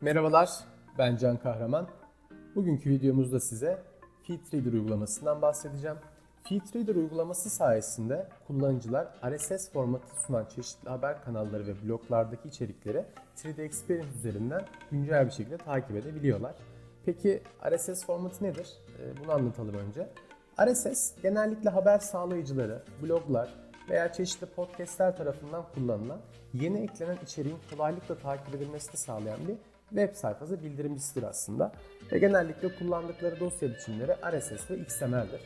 Merhabalar, ben Can Kahraman. Bugünkü videomuzda size FeedReader uygulamasından bahsedeceğim. FeedReader uygulaması sayesinde kullanıcılar RSS formatı sunan çeşitli haber kanalları ve bloglardaki içerikleri 3D Experience üzerinden güncel bir şekilde takip edebiliyorlar. Peki RSS formatı nedir? Ee, Bunu anlatalım önce. RSS genellikle haber sağlayıcıları, bloglar veya çeşitli podcastler tarafından kullanılan yeni eklenen içeriğin kolaylıkla takip edilmesini sağlayan bir web sayfası bildirimcisidir aslında. Ve genellikle kullandıkları dosya biçimleri RSS ve XML'dir.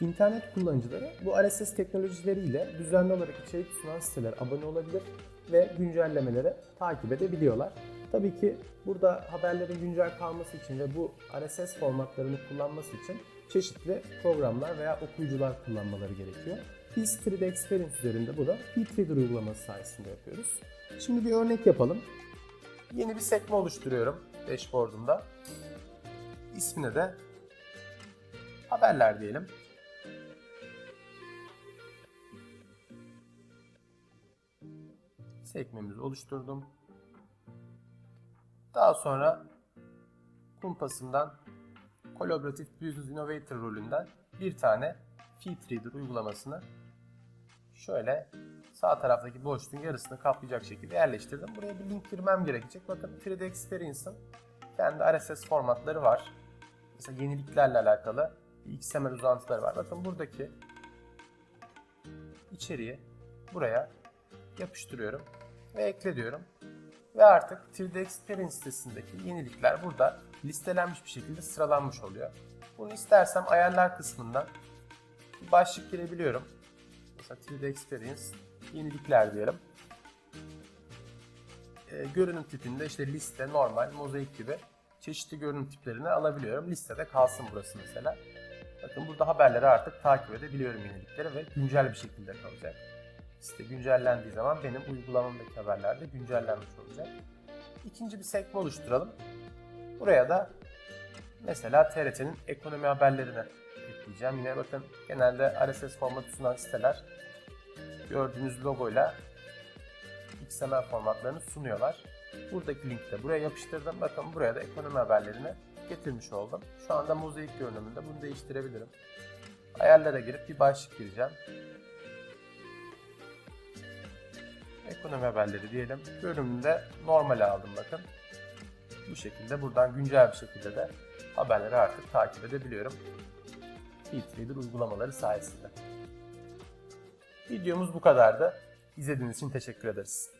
İnternet kullanıcıları bu RSS teknolojileriyle düzenli olarak içerik sunan sitelere abone olabilir ve güncellemeleri takip edebiliyorlar. Tabii ki burada haberlerin güncel kalması için ve bu RSS formatlarını kullanması için çeşitli programlar veya okuyucular kullanmaları gerekiyor. Biz 3D Experience üzerinde bunu FeedReader uygulaması sayesinde yapıyoruz. Şimdi bir örnek yapalım. Yeni bir sekme oluşturuyorum dashboard'umda. İsmine de haberler diyelim. Sekmemizi oluşturdum. Daha sonra kumpasımdan Collaborative Business Innovator rolünden bir tane FeedReader uygulamasını şöyle sağ taraftaki boşluğun yarısını kaplayacak şekilde yerleştirdim. Buraya bir link girmem gerekecek. Bakın 3D Experience'ın kendi RSS formatları var. Mesela yeniliklerle alakalı XML uzantıları var. Bakın buradaki içeriği buraya yapıştırıyorum ve ekle diyorum. Ve artık 3D Experience sitesindeki yenilikler burada listelenmiş bir şekilde sıralanmış oluyor. Bunu istersem ayarlar kısmından başlık girebiliyorum. 3D Experience yenilikler diyelim. Ee, görünüm tipinde işte liste, normal, mozaik gibi çeşitli görünüm tiplerini alabiliyorum. Listede kalsın burası mesela. Bakın burada haberleri artık takip edebiliyorum yenilikleri ve güncel bir şekilde kalacak. Site güncellendiği zaman benim uygulamamdaki haberler de güncellenmiş olacak. İkinci bir sekme oluşturalım. Buraya da mesela TRT'nin ekonomi haberlerini ekleyeceğim. Yine bakın genelde RSS formatı sunan siteler gördüğünüz logoyla XML formatlarını sunuyorlar. Buradaki linki de buraya yapıştırdım. Bakın buraya da ekonomi haberlerini getirmiş oldum. Şu anda mozaik görünümünde bunu değiştirebilirim. Ayarlara girip bir başlık gireceğim. Ekonomi haberleri diyelim. Görünümünde normale aldım bakın. Bu şekilde buradan güncel bir şekilde de haberleri artık takip edebiliyorum. FeedReader uygulamaları sayesinde. Videomuz bu kadardı. İzlediğiniz için teşekkür ederiz.